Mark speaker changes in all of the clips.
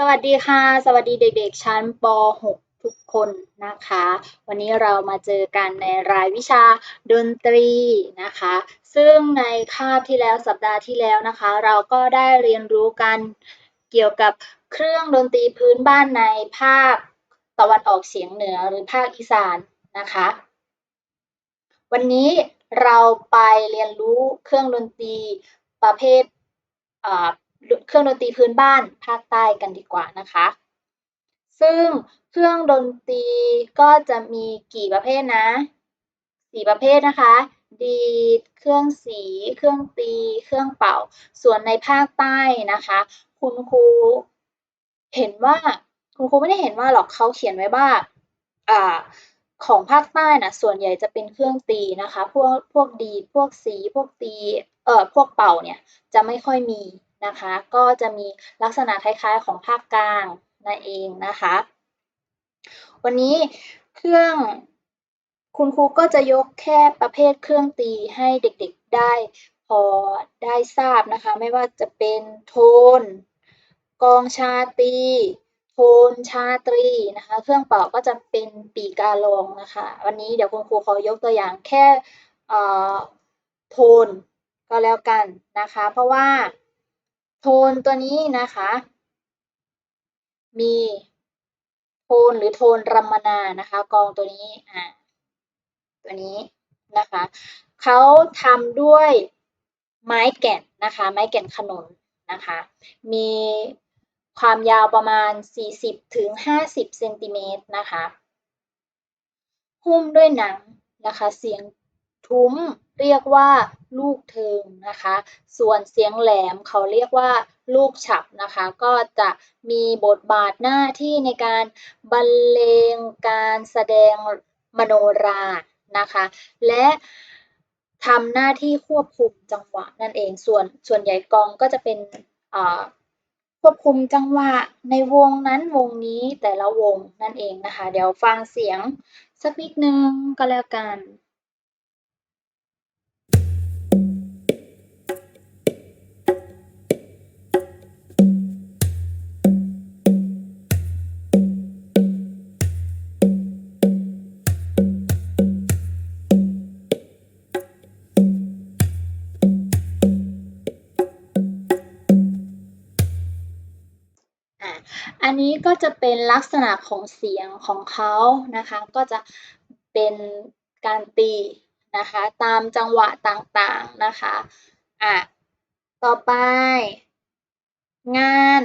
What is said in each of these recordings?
Speaker 1: สวัสดีค่ะ สวัสดีเด็กๆ ชั้นป .6 ทุกคนนะคะ วันนี้เรามาเจอกันในรายวิชาดนตรีนะคะ ซึ่งในคาบที่แล้วสัปดาห์ที่แล้วนะคะ เราก็ได้เรียนรู้กันเกี่ยวกับเครื่องดนตรีพื้นบ้านในภาคตะวันออกเฉียงเหนือหรือภาคอีสานนะคะ วันนี้เราไปเรียนรู้เครื่องดนตรีประเภท เครื่องดนตรีพื้นบ้านภาคใต้กันดีกว่านะคะ ซึ่งเครื่องดนตรีก็จะมีกี่ประเภทนะสี่ประเภทนะคะ ดีด เครื่องสี เครื่องตี เครื่องเป่า ส่วนในภาคใต้นะคะ คุณครูเห็นว่าคุณครูไม่ได้เห็นว่าหรอกเขาเขียนไว้ว่าอ่าของภาคใต้นะส่วนใหญ่จะเป็นเครื่องตีนะคะ พวกพวกดีด พวกสี พวกตี เอ่อ พวกเป่าเนี่ยจะไม่ค่อยมี นะคะ ก็จะมีลักษณะคล้ายๆ ของภาคกลางนั่นเองนะคะ วันนี้เครื่องคุณครูก็จะยกแค่ประเภทเครื่องตีให้เด็กๆได้พอได้ทราบนะคะ ไม่ว่าจะเป็นโทน กองชาตรีโทนชาตรีนะคะ เครื่องเป่าก็จะเป็นปีกาลองนะคะ วันนี้เดี๋ยวคุณครูขอยกตัวอย่างแค่โทนก็แล้วกันนะคะ เพราะว่า โทนตัวนี้นะคะ มีโทนหรือโทนรัมมนา นะคะ กองตัวนี้อ่าตัวนี้นะคะเขาทำด้วยไม้แก่นนะคะ ไม้แก่นขนุนนะคะ มีความยาวประมาณ 40ถึง50เซนติเมตรนะคะ หุ้มด้วยหนังนะคะ เสียง ทุ้มเรียกว่าลูกเทิงนะคะ ส่วนเสียงแหลมเขาเรียกว่าลูกฉับนะคะ ก็จะมีบทบาทหน้าที่ในการบรรเลงการแสดงมโนรานะคะ และทำหน้าที่ควบคุมจังหวะนั่นเอง ส่วนส่วนใหญ่กองก็จะเป็นควบคุมจังหวะในวงนั้นวงนี้แต่ละวงนั่นเองนะคะ เดี๋ยวฟังเสียงสักนิดนึงก็แล้วกัน อันนี้ก็จะเป็นลักษณะของเสียงของเขานะคะ ก็จะเป็นการตีนะคะ ตามจังหวะต่างๆนะคะ อะ ต่อไป งาน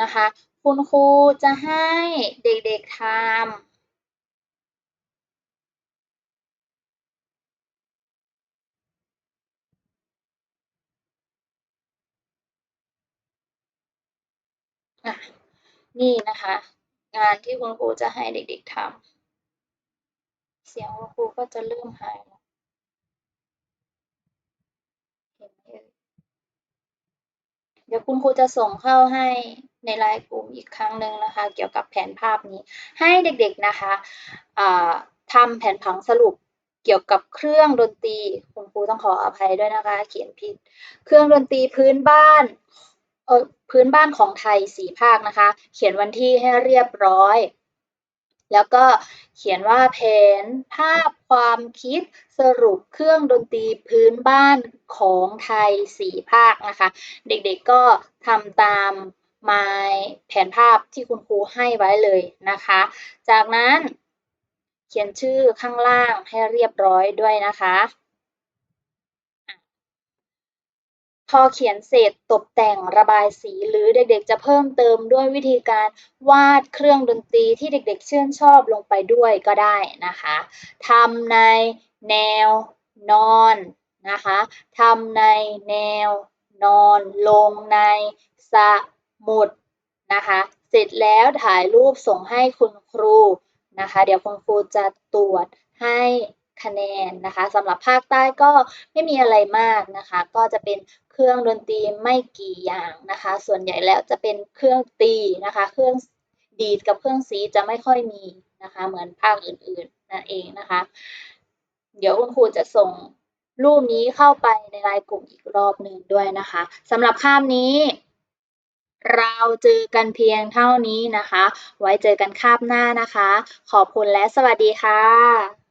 Speaker 1: นะคะ คุณครูจะให้เด็กๆทำ นี่นะคะ งานที่คุณครูจะให้เด็กๆทำเสียงคุณครูก็จะเริ่มหายแล้วเห็นไหมเดี๋ยวคุณครูจะส่งเข้าให้ในไลน์กลุ่มอีกครั้งหนึ่งนะคะ เกี่ยวกับแผนภาพนี้ ให้เด็กๆนะคะทำแผนผังสรุปเกี่ยวกับเครื่องดนตรีคุณครูต้องขออภัยด้วยนะคะ เขียนผิด เครื่องดนตรีพื้นบ้าน พื้นบ้านของไทยสี่ภาคนะคะ เขียนวันที่ให้เรียบร้อย แล้วก็เขียนว่าแผนภาพความคิดสรุปเครื่องดนตรีพื้นบ้านของไทยสี่ภาคนะคะ เด็กๆก็ทำตามมาแผนภาพที่คุณครูให้ไว้เลยนะคะ จากนั้นเขียนชื่อข้างล่างให้เรียบร้อยด้วยนะคะ พอเขียนเสร็จตกแต่งระบายสีหรือเด็กๆ จะเพิ่มเติมด้วยวิธีการวาดเครื่องดนตรีที่เด็กๆ ชื่นชอบลงไปด้วยก็ได้นะคะทำในแนวนอนนะคะทำในแนวนอนลงในสมุดนะคะเสร็จแล้วถ่ายรูปส่งให้คุณครูนะคะ เดี๋ยวคุณครูจะตรวจให้ คะแนนนะคะสำหรับภาคใต้ก็ไม่มีอะไรมากนะคะ ก็จะเป็นเครื่องดนตรีไม่กี่อย่างนะคะ ส่วนใหญ่แล้วจะเป็นเครื่องตีนะคะ เครื่องดีดกับเครื่องสีจะไม่ค่อยมีนะคะ เหมือนภาคอื่นๆนั่นเองนะคะ เดี๋ยวคุณครูจะส่งรูปนี้เข้าไปในไลน์กลุ่มอีกรอบหนึ่งด้วยนะคะสำหรับภาพนี้ เราเจอกันเพียงเท่านี้นะคะ ไว้เจอกันคาบหน้านะคะ ขอบคุณและสวัสดีค่ะ